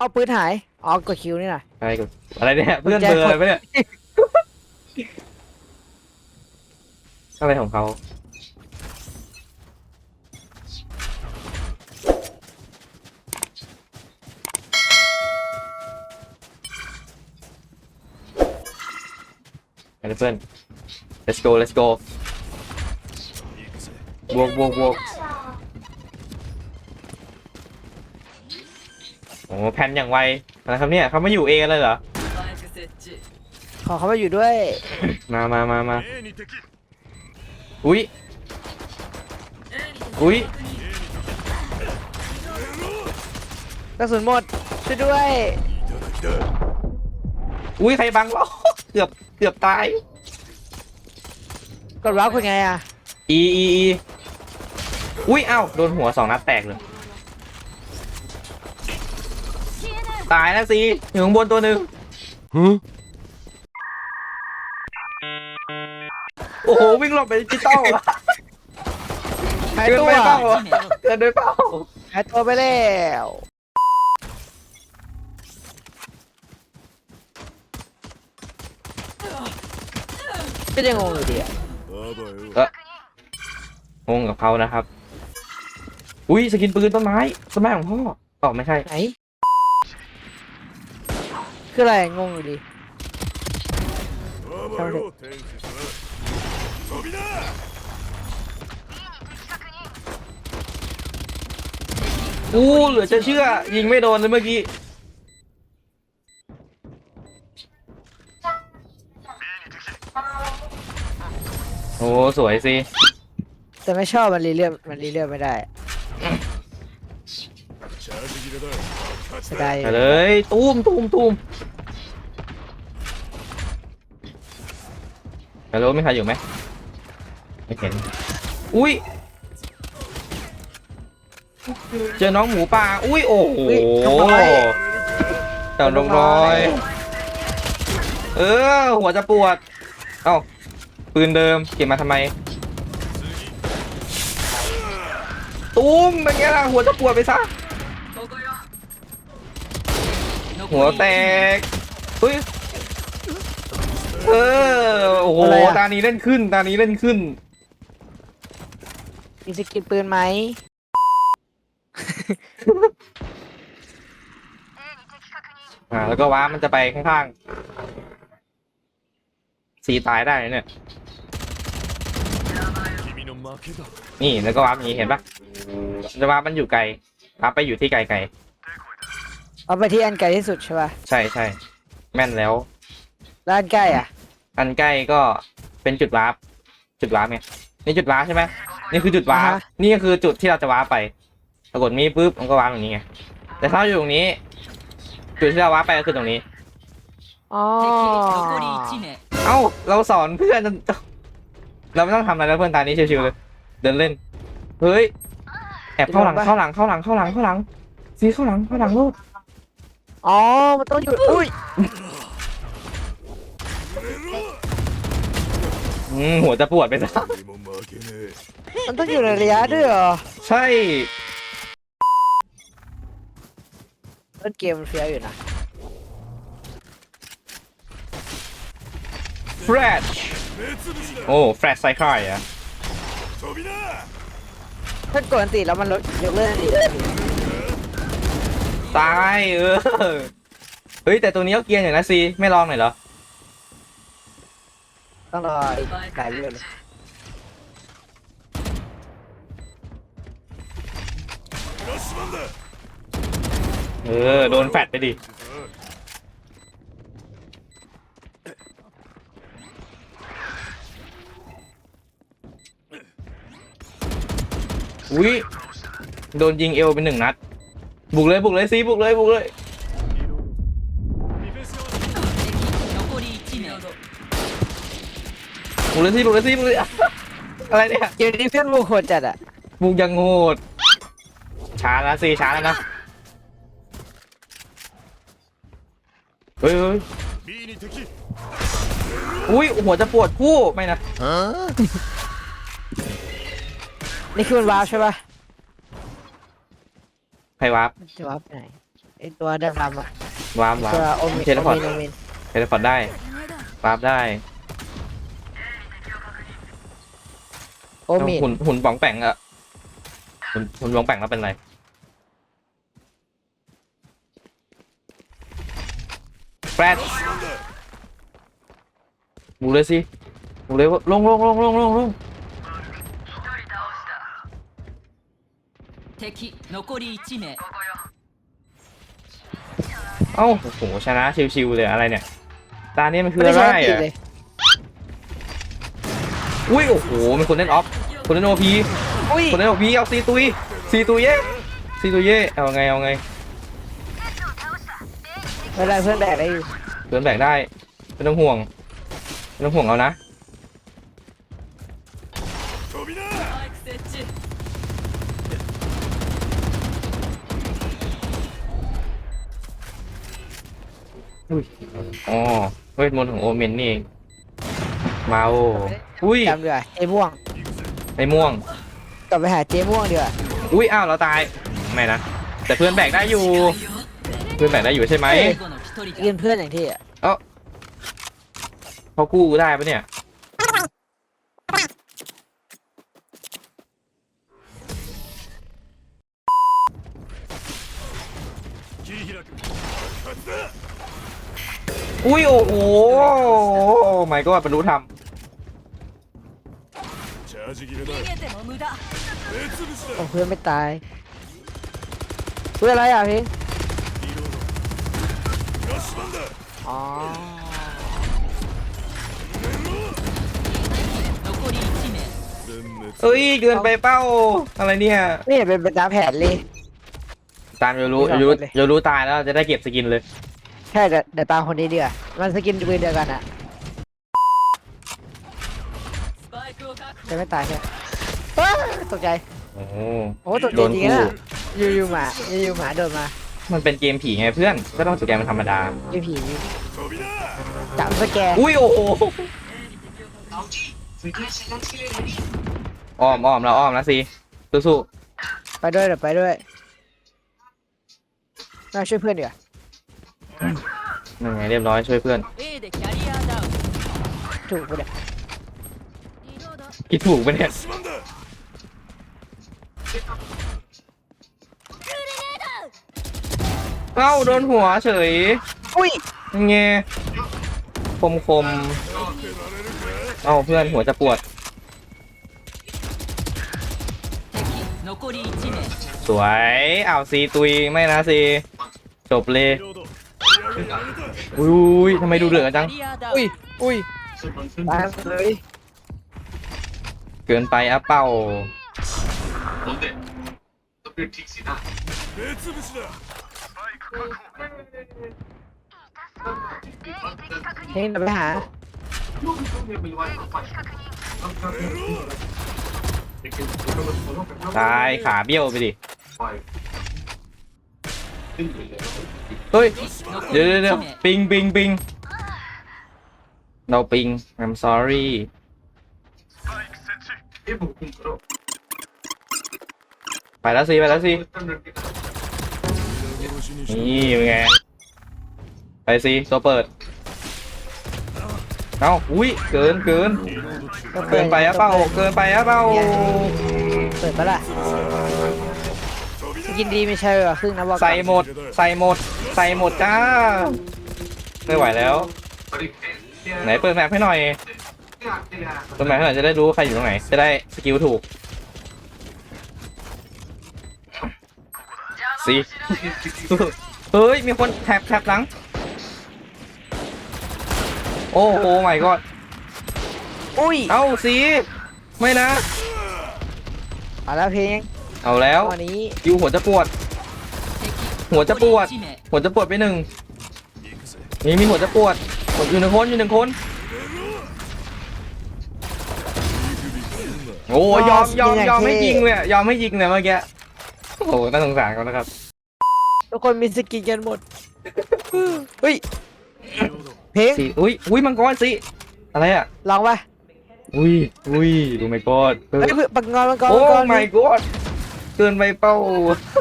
เอาปืนหายอ๋อกดคิวนี่นะอะไรกูอะไรเนี่ยเพื่อนแจ็คเบอร์อะไรปะเนี่ยอะไรของเขาไปเลยเพื่อน let's go let's go บวกบวกบวก โอ้แพนอย่างไวอะไรครับเนี่ยเขาไม่อยู่เอเลยเหรอขอเขามาอยู่ด้วยมามามามาอุ้ยอุ้ยกระสุนหมดช่วยด้วยอุ้ยใครบังเราเกือบเกือบตายกดว้าวคือไงอะอีอีอีอุ้ยเอ้าโดนหัวสองนัดแตกเลย ตายแล้วสิอยู่ข้างบนตัวหนึ่งโอ้โห วิ่งหลบไปดิจิตอลหายเกินตัวไปเปล่าเกินไปเปล่าหายตัวไปแล้วก็ยังงงอยู่ดีอะงงกับเขานะครับ อุ้ยสกินปืนต้นไม้ต้นไม้ของพ่อตอบไม่ใช่ไหน คืออะไรงงอยู่ดีอู้เหลือจะเชื่อ ยิงไม่โดนเลยเมื่อกี้ โอ้ สวยสิ แต่ไม่ชอบมันรีเลือดมันรีเลือดไม่ได้เสี ยดายไปเลยตูมตูมตูมฮัลโหลมีใครอยู่ไหมไม่เห็นอุ้ยเจอน้องหมูป่าอุ้ยโอ้โหเต่าลงร้อย เออ หัวจะปวด เอ้าปืนเดิมเก็บมาทำไม ตุ้มเป็นไงล่ะหัวจะปวดไปซะ หัวแตกเฮ้ยเออโอ้โหอะไรอะ ตานี้เล่นขึ้น ตานี้เล่นขึ้น มีสกินปืนไหม อ่า แล้วก็ว้ามันจะไปข้างๆสีตายได้เนี่ยนี่แล้วก็ว้าอย่างนี้เห็นปะจะว้ามันอยู่ไกลว้าไปอยู่ที่ไกล เอาไปที่อันไกลที่สุดใช่ป่ะๆใช่ใช่แม่นแล้ว แล้วอันใกล้อะ อันใกล้ก็เป็นจุดวาร์ปจุดวาร์ปไงนี่จุดวาร์ปใช่ไหมนี่คือจุดวาร์ปอ่าฮะ นี่ก็คือจุดที่เราจะวาร์ปไปปรากฏมีปุ๊บมันก็วาร์ปอย่างนี้ไงแต่ถ้าอยู่ตรงนี้ จุดที่เราวาร์ปไปก็คือตรงนี้ อ๋อเอ้าเราสอนเพื่อนจนเราไม่ต้องทำอะไรแล้วเพื่อนตานี้ชิวๆเลยเดินเล่น เฮ้ยแอบเข้าหลังเข้าหลังเข้าหลังเข้าหลังเข้าหลังซีเข้าหลังเข้าหลังลูก อ๋อ มันต้องอยู่ อุ้ย อืมหัวจะปวดไปซะมันต้องอยู่ในระยะด้วยเหรอ ใช่ เล่นเกมมันเฟี้ยวอยู่นะ แฟรชโอ้ แฟรชไซคลายอะถ้ากดอันติแล้วมันลดยกเลิกอันติ ตายเออ เฮ้ยแต่ตัวนี้ก็เกรียนอยู่นะซีไม่ลองหน่อยเหรอ ต้องรออีกหลายเรื่องเลยเออ โดนแฟดไปดิ อุ้ยโดนยิงเอวไปหนึ่งนัด บุกเลยบุกเลยซีบุกเลยบุกเลยบุกเลยซีบุกเลยซีบุกเลยอะไรเนี่ยเกมนี้เพื่อนบุกโหดจัดอะบุกยังโหดช้าแล้วซีช้าแล้วนะเฮ้ยเฮ้ยอุ้ยหัวจะปวดคู่ไม่นะนี่คือมันวาร์ปใช่ป่ะ ใครวาร์ปมันจะวาร์ปไปไหนไอตัวดำๆอะวาร์มวาร์ตัวมโอมินเทเลพอร์ตโอมินเทเลพอร์ตได้วาร์ปได้โอมินหุ่นหุ่นป๋องแป่งอะหุ่นหุ่นป๋องแป่งแล้วเป็นไรแฟรดบูเลยสิบูเลยว่าลงลงลงลงลงลง 敵残り1名 เอ้าโอ้โหชนะชิวๆเลยอะไรเนี่ย ตานี้มันคือ ไม่ อะ ได้ ไร ใช้อันติ อะ เลย อุ้ยโอ้โหมีคนเล่นออฟคนเล่นโอพี อุ้ย คนเล่นโอพีเอาซีตุยซีตุยเย่ซีตุยเย่เอาไงเอาไง ไม่ได้เพื่อนแบกได้อยู่ เพื่อนแบกได้ไม่ต้องห่วงไม่ต้องห่วงเอานะ อ๋อเวทมนต์ของโอเมนนี่เองมาโออุ้ยจำเดือเจ๊ม่วงไอ้ม่วง กลับไปหาเจ๊ม่วงเดือยอุ้ยอ้าวเราตายไม่นะแต่เพื่อนแบกได้อยู่ เพื่อนแบกได้อยู่ใช่ไหมยืนเพื่อนอย่างที่อะเขากู้ได้ปะเนี่ย อุ้ยโอ้โหไม่ก็ว่าบรรลุธรรมขอเพื่อนไม่ตายเพื่ออะไรอะพี่อ๋อเฮ้ยเดินไปเป้าอะไรเนี่ยนี่เป็นตามแผนเลยตามยูรู้ยูรู้ยูรู้ตายแล้วจะได้เก็บสกินเลย ใช่เดี๋ยวดตามคนนี้ดีกว่ามันสกินปืนเดียวกันอะจะไม่ตายใช่ไหมตกใจ โอ้โหตกใจโดนจริงกูอยูยูหมาอยู่อยู่หมาโดนมามันเป็นเกมผีไงเพื่อน ก็ต้องสแกนมันธรรมดา ยูผีจับสแกนอุ้ยโอ้โหอ้อมอ้อมเราอ้อมนะสิสู้ๆไปด้วยเดี๋ยวไปด้วยมาช่วยเพื่อนเดีกว นั่นไงเรียบร้อยช่วยเพื่อน A でキャリアダウン ถูกปะเนี่ย リロード คิดถูกปะเนี่ย フラッシュバンだ เอ้าโดนหัวเฉย อุ้ย ยังไงคมคมเอ้าเพื่อนหัวจะปวด 敵残り1名 สวยอ้าวซีตุยไม่นะซีจบเลย リロードやめら อุ้ยยทำไมดูเหลือดจัง อุ้ยอุ้ยตายเลย เกินไปอะเป้าเฮ้ยเรไปหาตายขาเบี้ยวไปดิ เฮ้ย เดี๋ยวเดี๋ยวเดี๋ยวปิงปิงปิงเราปิง I'm sorry ไปแล้วสิไปแล้วสินี่เป็นไง ไปสิตัวเปิด เอ้า อุ้ย เกินเกิน เกินไปอะเปล่าเกินไปอะเปล่า เปิดปะละ กินดีไม่ใช่เหรอครึ่งนะบอกก่อนใส่หมด ใส่หมด ใส่หมดจ้า ไม่ไหวแล้ว ไหนเปิดแมปให้หน่อยเปิดแมปให้หน่อยจะได้รู้ว่าใครอยู่ตรงไหน จะได้สกิลถูกสิเฮ้ย มีคนแท็บแท็บหลัง โอ้โหไม่ก็อุ้ย เอ้าสิไม่นะ เอาแล้วเพลง เอาแล้ววันนี้ยูหัวจะปวด หัวจะปวด หัวจะปวดไปหนึ่งนี่มีหัวจะปวดปวดอยู่หนึ่งคนอยู่หนึ่งคนโอ้ยอมยอมยอมไม่ยิงเลยยอมไม่ยิงเลยเมื่อกี้โอ้น่าสงสารเขานะครับทุกคนมีสกินกันหมดเฮ้ยเพลงสีอุ้ยอุ้ยมังกรสิอะไรอะลองไปอุ้ยอุ้ยดูไม่กอดเฮ้ยปังอรมังกรโอ้ไม่กอด เกินไปเป้า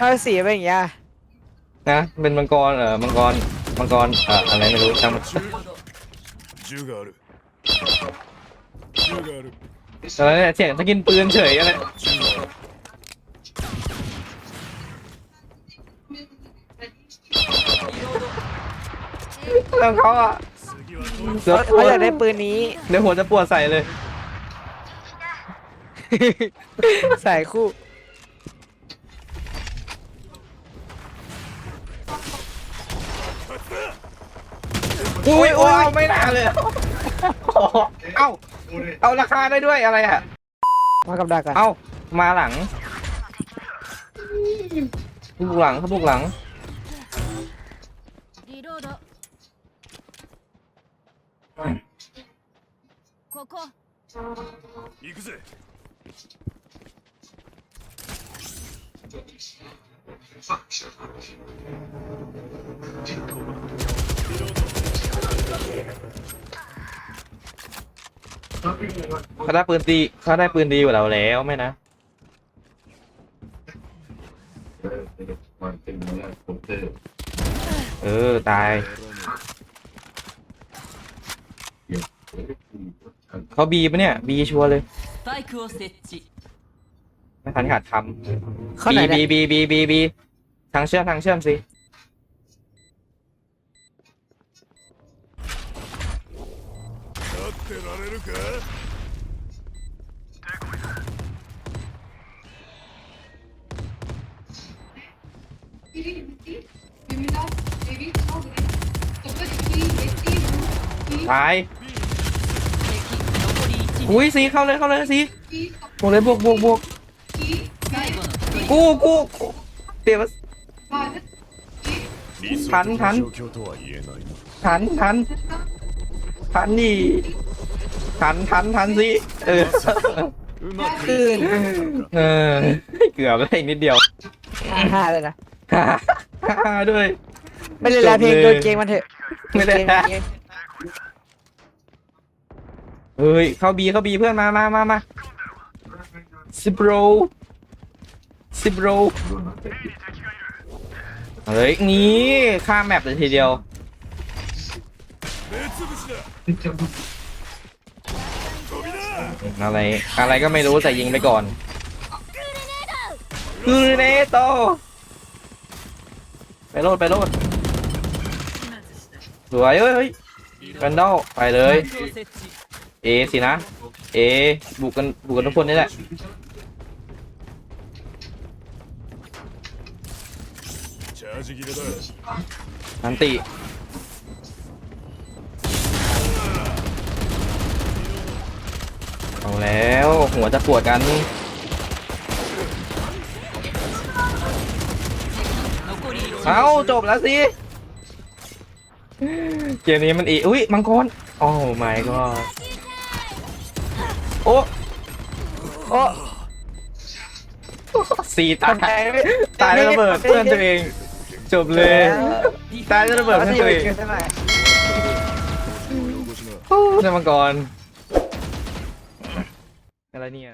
ทำไมสีเป็นอย่างเงี้ย นะเป็นมังกรเออมังกรมังกรเอ่ออะไรไม่รู้จำ 銃がある銃がある อะไรเนี่ยเสียงสกินปืนเฉยอะไร 銃がある เรื่องเขาอ่ะ 次はどう เสือ เขา ปว เขา ด อยากได้ปืนนี้ เดี๋ยวหัวจะปวดใส่เลย ใส่คู่ อุ้ยโอ้ยไม่น่าเลย เอ้า เอาราคาได้ด้วยอะไรอ่ะ มากับดักอ่ะ เอ้า มาหลังบุกหลังเขาบุกหลัง リロードここ行くぜリロード เขาได้ปืนดีเขาได้ปืนดีกว่าเราแล้วไหมนะ เออ ตาย เขาบีปะเนี่ย บีชัวร์เลย スパイクを設置 ไม่ทันขาดค เข้า ำ ไหน บี เนี่ย บีบีบีบีบีทางเชื่อมทางเชื่อมสิ ってられるか ตาย 敵残り1名 อุ้ยสีเข้าเลยเข้าเลยสีบวกเลยบวกบวกบวก 最後の一人 กูกูกูเปลี่ยนมา 理想ทันทัน 的な状況とは言えない ทันทันทันนี่ ทันทันทันสิเออตื่นเออเกือบได้นิดเดียวฮ่าเลยนะฮ่าด้วย ไม่เลยละเพลงโดนเกงมันเถอะไม่ได้เฮ้ยเข้าบีเข้าบีเพื่อนมามามามาสิบโรสิบโรเฮ้ยนี่ข้าแมปเลยทีเดียว อะไร อะไรก็ไม่รู้แต่ยิงไปก่อนคือเนโตไปโลดไปโลดสวยเอ้ยฮ้ยแวนดอไปเลย เอสินะ เอบุกกันบุกกันทุกคนนี่แหละนันติ เอาแล้ว หัวจะปวดกัน เอาจบแล้วสิ เกมนี้มันอีอุ้ยมังกรโอ้ไม่ก็โอ้โอ้สีตายตายระเบิดเพื่อนตัวเอง จบเลย ตายแล้ระเบิดเพื่อนตัวเองใช่ไใช่มังกร อะไรเนี่ย